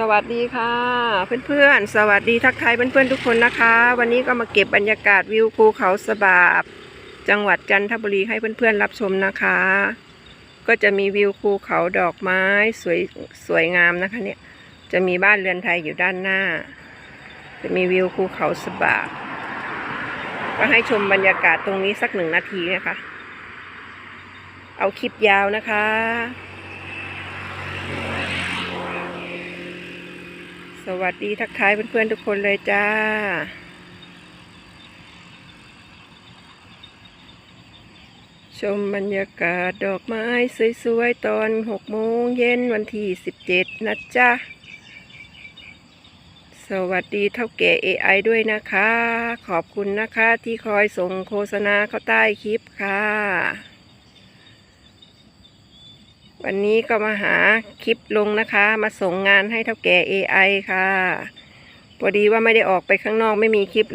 สวัสดีค่ะเพื่อนๆ สวัสดีทักทายเพื่อนๆทุกคนนะคะ วันนี้ก็มาเก็บบรรยากาศวิวภูเขาสบาบ จังหวัดจันทบุรีให้เพื่อนๆรับชมนะคะ ก็จะมีวิวภูเขาดอกไม้สวยสวยงามนะคะเนี่ยจะมีบ้านเรือนไทยอยู่ด้านหน้า จะมีวิวภูเขาสบาบก็ให้ชมบรรยากาศตรงนี้สักหนึ่งนาทีนะคะ เอาคลิปยาวนะคะ สวัสดีทักทายเพื่อนๆทุกคนเลยจ้า ชมบรรยากาศดอกไม้สวยๆ ตอนหกโมงเย็นวันที่สิบเจ็ดนะจ๊ะสวัสดีเท่าแก่ AI ด้วยนะคะ ขอบคุณนะคะที่คอยส่งโฆษณาเข้าใต้คลิปค่ะ วันนี้ก็มาหาคลิปลงนะคะ มาส่งงานให้เท่าแก่ AI ค่ะพอดีว่าไม่ได้ออกไปข้างนอกไม่มีคลิป